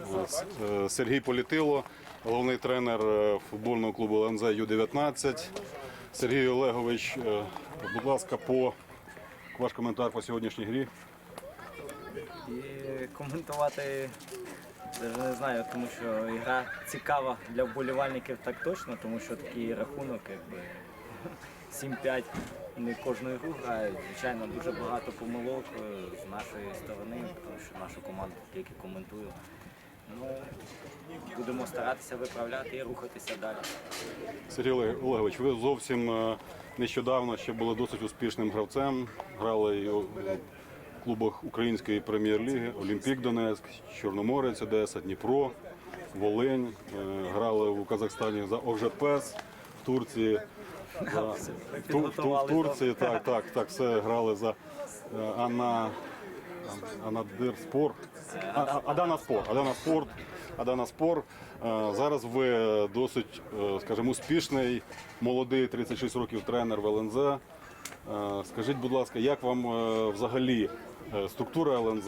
Е, Сергій Політило, головний тренер е, футбольного клубу ЛНЗ Ю-19. Сергій Олегович, е, будь ласка, по ваш коментар по сьогоднішній грі. І коментувати не знаю, тому що гра цікава для вболівальників так точно, тому що такий рахунок, якби 7-5 не кожну ігру грають. Звичайно, дуже багато помилок з нашої сторони, тому що нашу команду тільки коментую. Ну, будемо старатися виправляти і рухатися далі. Сергій Олегович, ви зовсім е, нещодавно ще були досить успішним гравцем. Грали у в клубах Української прем'єр-ліги, Олімпік Донецьк, Чорноморець, Одеса, Дніпро, Волинь. Е, Грали у Казахстані за ОЖПС, в Турції. За, в, Ту- в, Ту- в Турції, так, так, так, все грали за е, Ана, Анадирспор. А- А- Адана Спор. Адана Спор. Адана Спор. Е, Зараз ви досить, е, скажімо, успішний, молодий 36 років тренер в ЛНЗ. Е, Скажіть, будь ласка, як вам взагалі структура ЛНЗ?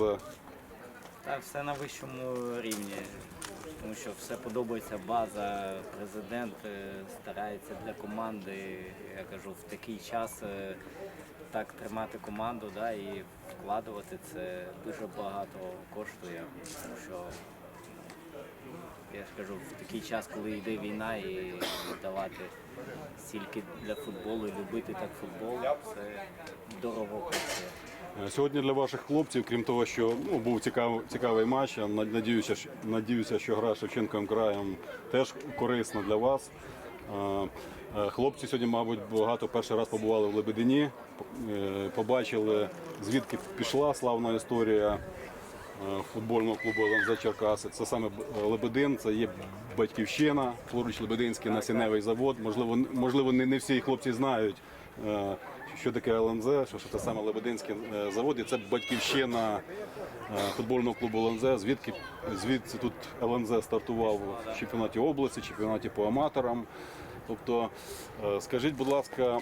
Так, все на вищому рівні, тому що все подобається база. Президент е, старається для команди. Я кажу, в такий час е, так тримати команду да, і вкладувати це дуже багато коштує. Тому що я ж кажу, в такий час, коли йде війна, і віддавати стільки для футболу, і любити так футбол, це дорого коштує. Е, Сьогодні для ваших хлопців, крім того, що ну, був цікавий, цікавий матч, я надіюся, що, надіюся, що гра Шевченковим краєм теж корисна для вас. Е, е, Хлопці сьогодні, мабуть, багато перший раз побували в Лебедині, побачили, звідки пішла славна історія футбольного клубу ЛНЗ Черкаси. Це саме Лебедин, це є батьківщина, поруч Лебединський насінневий завод. Можливо, можливо, не, всі хлопці знають, що таке ЛНЗ, що, це саме Лебединський е, завод, і це батьківщина е, футбольного клубу ЛНЗ. Звідки звідси тут ЛНЗ стартував в чемпіонаті області, чемпіонаті по аматорам. Тобто, е, скажіть, будь ласка.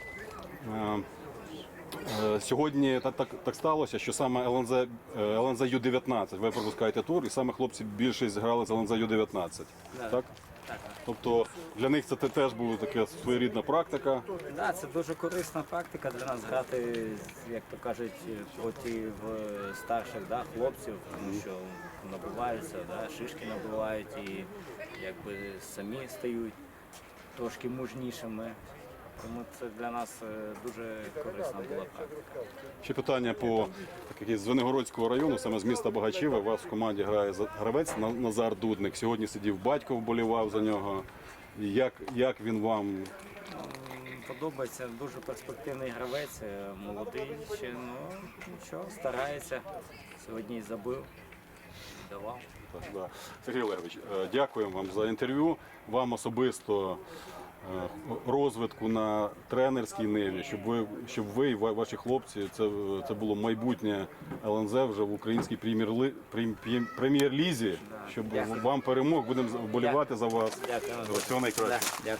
е, Е, Сьогодні так, так, так сталося, що саме ЛНЗ, е, ЛНЗ Ю-19, ви пропускаєте тур, і саме хлопці більшість грали з ЛНЗ Ю-19. Так? Тобто для них це теж була така своєрідна практика. Да, це дуже корисна практика для нас грати, як то кажуть, проти старших да, хлопців, тому що набуваються, да, шишки набувають і якби самі стають трошки мужнішими. Тому це для нас е, дуже корисна була практика. Ще питання по так, як з Звенигородського району, саме з міста Багачіве. Вас в команді грає гравець Назар Дудник. Сьогодні сидів батько, вболівав за нього. Як, як він вам Подобається дуже перспективний гравець, е, молодий ще, ну нічого, старається. Сьогодні і забив, давав. Так, да. Сергій Олегович, е, дякуємо вам за інтерв'ю. Вам особисто розвитку на тренерській ниві, щоб ви, щоб ви і ва- ваші хлопці, це, це було майбутнє ЛНЗ вже в українській прем'єр-лізі, щоб вам перемог, будемо вболівати за вас. Дякую. Всього Дякую.